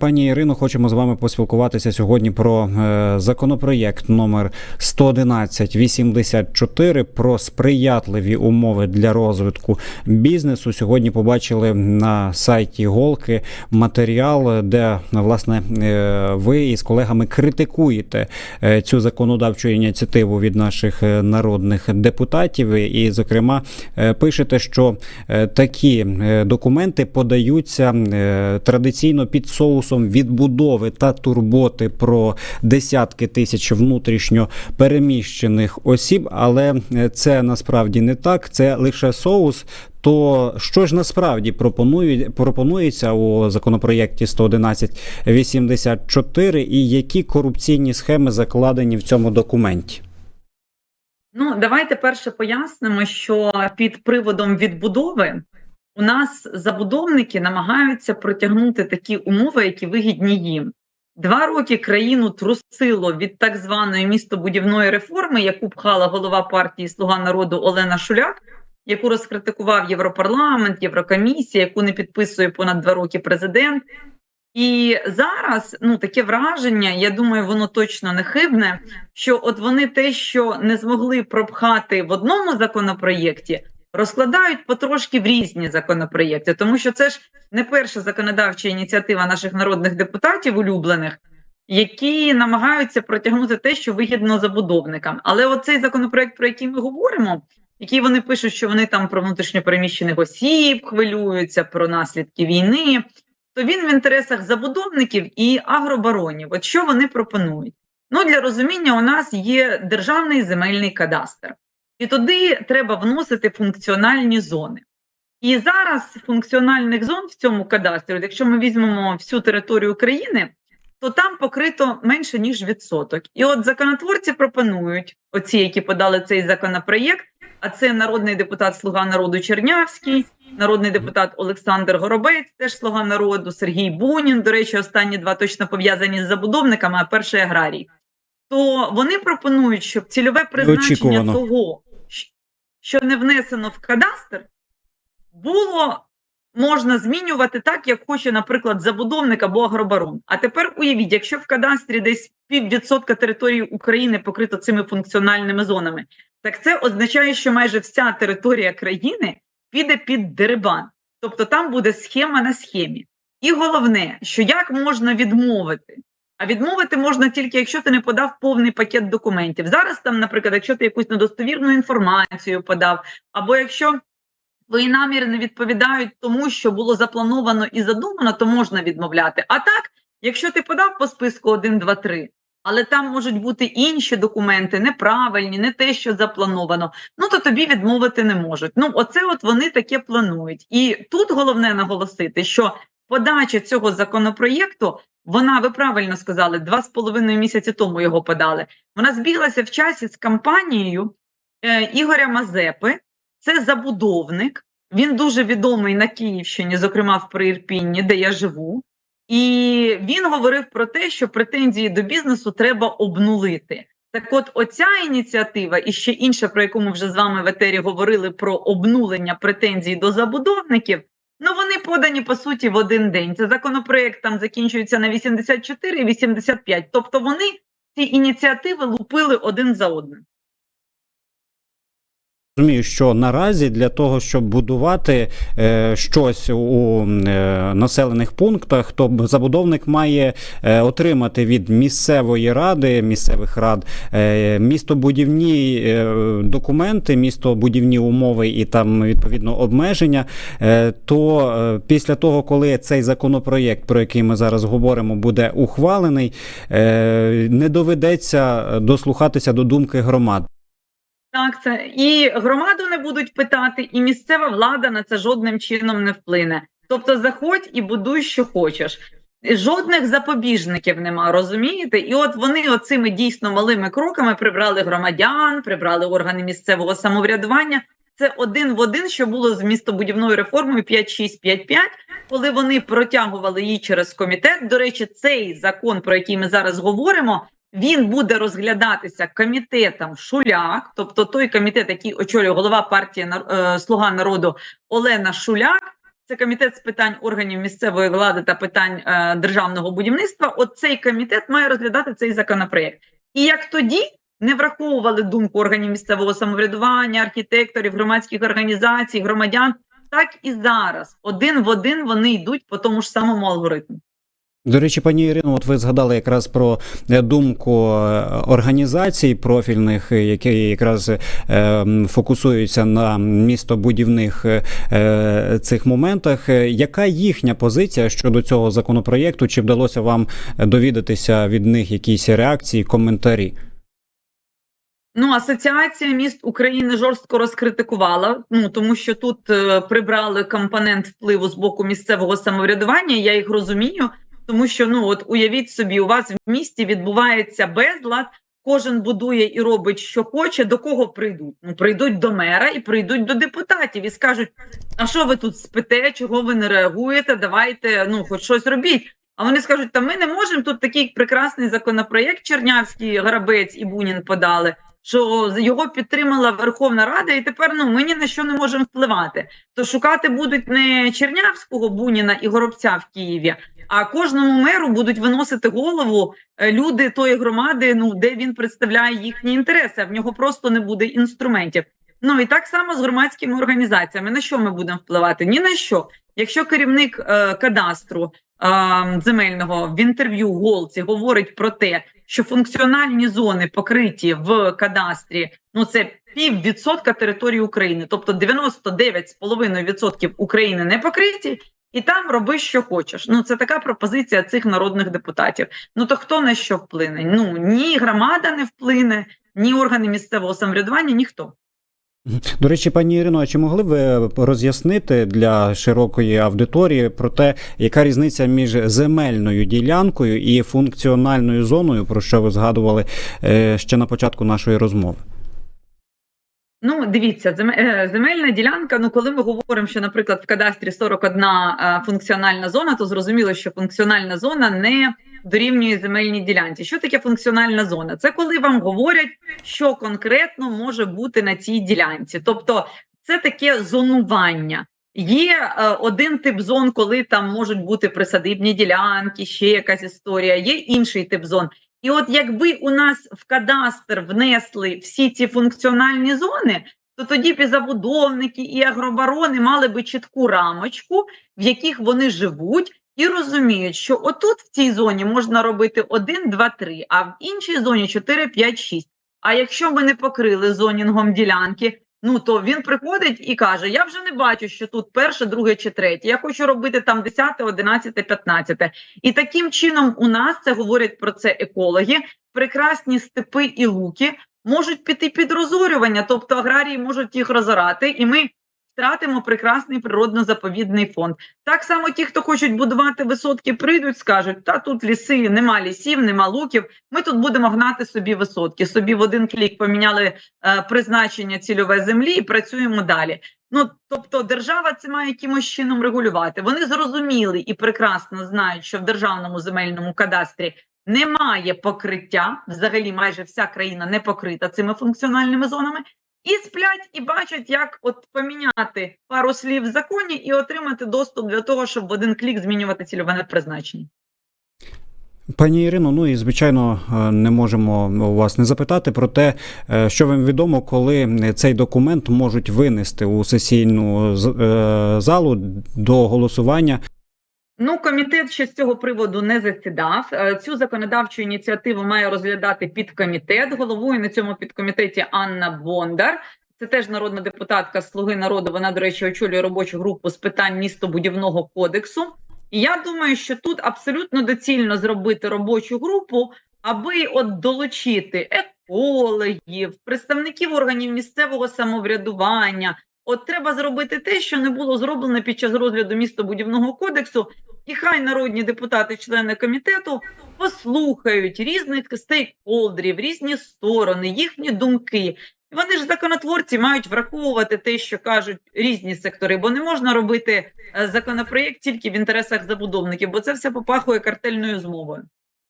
Пані Ірино, хочемо з вами поспілкуватися сьогодні про е, законопроєкт номер 11184 про сприятливі умови для розвитку бізнесу. Сьогодні побачили на сайті Голки матеріал, де власне е, ви із колегами критикуєте е, цю законодавчу ініціативу від наших народних депутатів. І, зокрема, пишете, що такі документи подаються традиційно під соусом відбудови та турботи про десятки тисяч внутрішньо переміщених осіб, але е, це насправді не так. Це лише соус. То що ж насправді пропонують пропонується у законопроєкті 11184 і які корупційні схеми закладені в цьому документі? Ну, давайте перше пояснимо, що під приводом відбудови у нас забудовники намагаються протягнути такі умови, які вигідні їм. Два роки країну трусило від так званої містобудівної реформи, яку пхала голова партії Слуга народу Олена Шуляк, яку розкритикував Європарламент, Єврокомісія, яку не підписує понад два роки президент. І зараз ну таке враження, я думаю, воно точно не хибне. Що от вони те, що не змогли пропхати в одному законопроєкті, розкладають потрошки в різні законопроєкти, тому що це ж не перша законодавча ініціатива наших народних депутатів улюблених, які намагаються протягнути те, що вигідно забудовникам. Але оцей законопроєкт, про який ми говоримо, який вони пишуть, що вони там про внутрішньопереміщених осіб хвилюються, про наслідки війни то він в інтересах забудовників і агробаронів. От що вони пропонують? Ну, для розуміння, у нас є державний земельний кадастр, і туди треба вносити функціональні зони. І зараз функціональних зон в цьому кадастрі, якщо ми візьмемо всю територію України, то там покрито менше ніж відсоток. І от законотворці пропонують, оці, які подали цей законопроєкт, а це народний депутат Слуга народу Чернявський, народний депутат Олександр Горобець, теж слуга народу, Сергій Бунін. До речі, останні два точно пов'язані з забудовниками, а перший аграрій. То вони пропонують, щоб цільове призначення того, що не внесено в кадастр, було можна змінювати так, як хоче, наприклад, забудовник або агробарон. А тепер уявіть, якщо в кадастрі десь піввідсотка території України покрито цими функціональними зонами, так це означає, що майже вся територія країни піде під дерибан. Тобто там буде схема на схемі. І головне, що як можна відмовити? А відмовити можна тільки, якщо ти не подав повний пакет документів. Зараз там, наприклад, якщо ти якусь недостовірну інформацію подав, або якщо твої наміри не відповідають тому, що було заплановано і задумано, то можна відмовляти. А так, якщо ти подав по списку 1, 2, 3, але там можуть бути інші документи, неправильні, не те, що заплановано. Ну то тобі відмовити не можуть. Ну, оце от вони таке планують. І тут головне наголосити, що подача цього законопроєкту, вона, ви правильно сказали, два з половиною місяці тому його подали. Вона збіглася в часі з кампанією е, Ігоря Мазепи. Це забудовник. Він дуже відомий на Київщині, зокрема в Приірпінні, де я живу. І він говорив про те, що претензії до бізнесу треба обнулити. Так, от, оця ініціатива, і ще інша, про яку ми вже з вами в етері говорили про обнулення претензій до забудовників. Ну вони подані по суті в один день. Це законопроект там закінчується на 84 і 85. Тобто вони ці ініціативи лупили один за одним. Розумію, що наразі для того, щоб будувати е, щось у е, населених пунктах, то забудовник має е, отримати від місцевої ради, місцевих рад е, містобудівні е, документи, містобудівні умови і там відповідно обмеження. Е, то е, після того, коли цей законопроєкт, про який ми зараз говоримо, буде ухвалений, е, не доведеться дослухатися до думки громад. Так, це і громаду не будуть питати, і місцева влада на це жодним чином не вплине. Тобто, заходь і будуй, що хочеш. Жодних запобіжників нема, розумієте? І от вони оцими дійсно малими кроками прибрали громадян, прибрали органи місцевого самоврядування. Це один в один, що було з містобудівною реформою 5.6.5.5, коли вони протягували її через комітет. До речі, цей закон, про який ми зараз говоримо, він буде розглядатися комітетом Шуляк, тобто той комітет, який очолює голова партії «Нар- е, Слуга народу Олена Шуляк. це комітет з питань органів місцевої влади та питань е, державного будівництва. От цей комітет має розглядати цей законопроект. І як тоді не враховували думку органів місцевого самоврядування, архітекторів, громадських організацій, громадян, так і зараз один в один вони йдуть по тому ж самому алгоритму. До речі, пані Ірино, от ви згадали якраз про е, думку е, організацій профільних, е, які якраз фокусуються на містобудівних цих моментах. Яка їхня позиція щодо цього законопроєкту? Чи вдалося вам довідатися від них якісь реакції, коментарі? Ну, Асоціація міст України жорстко розкритикувала, ну тому що тут прибрали компонент впливу з боку місцевого самоврядування. Я їх розумію, тому що ну от уявіть собі, у вас в місті відбувається безлад. Кожен будує і робить, що хоче. До кого прийдуть? Ну прийдуть до мера і прийдуть до депутатів і скажуть: а що ви тут спите? Чого ви не реагуєте? Давайте ну хоч щось робіть. А вони скажуть: та ми не можемо тут такий прекрасний законопроєкт Чернявський, Грабець і Бунін подали що його підтримала Верховна Рада, і тепер ну ми ні на що не можемо впливати. То шукати будуть не Чернявського Буніна і Горобця в Києві, а кожному меру будуть виносити голову е, люди тої громади, ну де він представляє їхні інтереси. а В нього просто не буде інструментів. Ну і так само з громадськими організаціями. На що ми будемо впливати? Ні на що. Якщо керівник е, кадастру е, земельного в інтерв'ю Голці говорить про те, що функціональні зони покриті в кадастрі, ну це пів відсотка території України, тобто 99,5% України не покриті, і там роби, що хочеш. Ну це така пропозиція цих народних депутатів. Ну то хто на що вплине? Ну ні громада не вплине, ні органи місцевого самоврядування, ніхто. До речі, пані Ірино, а чи могли ви роз'яснити для широкої аудиторії про те, яка різниця між земельною ділянкою і функціональною зоною, про що ви згадували е, ще на початку нашої розмови? Ну, дивіться, е, земельна ділянка. Ну, коли ми говоримо, що, наприклад, в кадастрі 41 е, функціональна зона, то зрозуміло, що функціональна зона не дорівнює земельній ділянці. Що таке функціональна зона? Це коли вам говорять, що конкретно може бути на цій ділянці. Тобто, це таке зонування. Є е, один тип зон, коли там можуть бути присадибні ділянки, ще якась історія. Є інший тип зон. І от якби у нас в кадастр внесли всі ці функціональні зони, то тоді б і забудовники, і агробарони мали би чітку рамочку, в яких вони живуть, і розуміють, що отут в цій зоні можна робити 1, 2, 3, а в іншій зоні 4, 5, 6. А якщо ми не покрили зонінгом ділянки, ну то він приходить і каже: Я вже не бачу, що тут перше, друге чи третє. Я хочу робити там 10, 11, 15. І таким чином у нас це говорять про це екологи. Прекрасні степи і луки можуть піти під розорювання, тобто аграрії можуть їх розорати, і ми втратимо прекрасний природно-заповідний фонд. Так само ті, хто хочуть будувати висотки, прийдуть, скажуть: та тут ліси, нема лісів, нема луків. Ми тут будемо гнати собі висотки. Собі в один клік поміняли е, призначення цільове землі і працюємо далі. Ну тобто, держава це має якимось чином регулювати. Вони зрозуміли і прекрасно знають, що в державному земельному кадастрі немає покриття. Взагалі, майже вся країна не покрита цими функціональними зонами. І сплять, і бачать, як от поміняти пару слів в законі і отримати доступ для того, щоб в один клік змінювати цільове призначення. Пані Ірино, ну і звичайно е, не можемо вас не запитати про те, е, що вам відомо, коли цей документ можуть винести у сесійну е, залу до голосування. Ну, комітет ще з цього приводу не засідав. Е, Цю законодавчу ініціативу має розглядати підкомітет. Головує на цьому підкомітеті Анна Бондар. Це теж народна депутатка Слуги народу. Вона, до речі, очолює робочу групу з питань містобудівного кодексу. І я думаю, що тут абсолютно доцільно зробити робочу групу, аби от долучити екологів, представників органів місцевого самоврядування. От треба зробити те, що не було зроблено під час розгляду містобудівного кодексу, і хай народні депутати, члени комітету, послухають різних стейкхолдерів, різні сторони, їхні думки. Вони ж законотворці мають враховувати те, що кажуть різні сектори, бо не можна робити е, законопроєкт тільки в інтересах забудовників, бо це все попахує картельною змовою.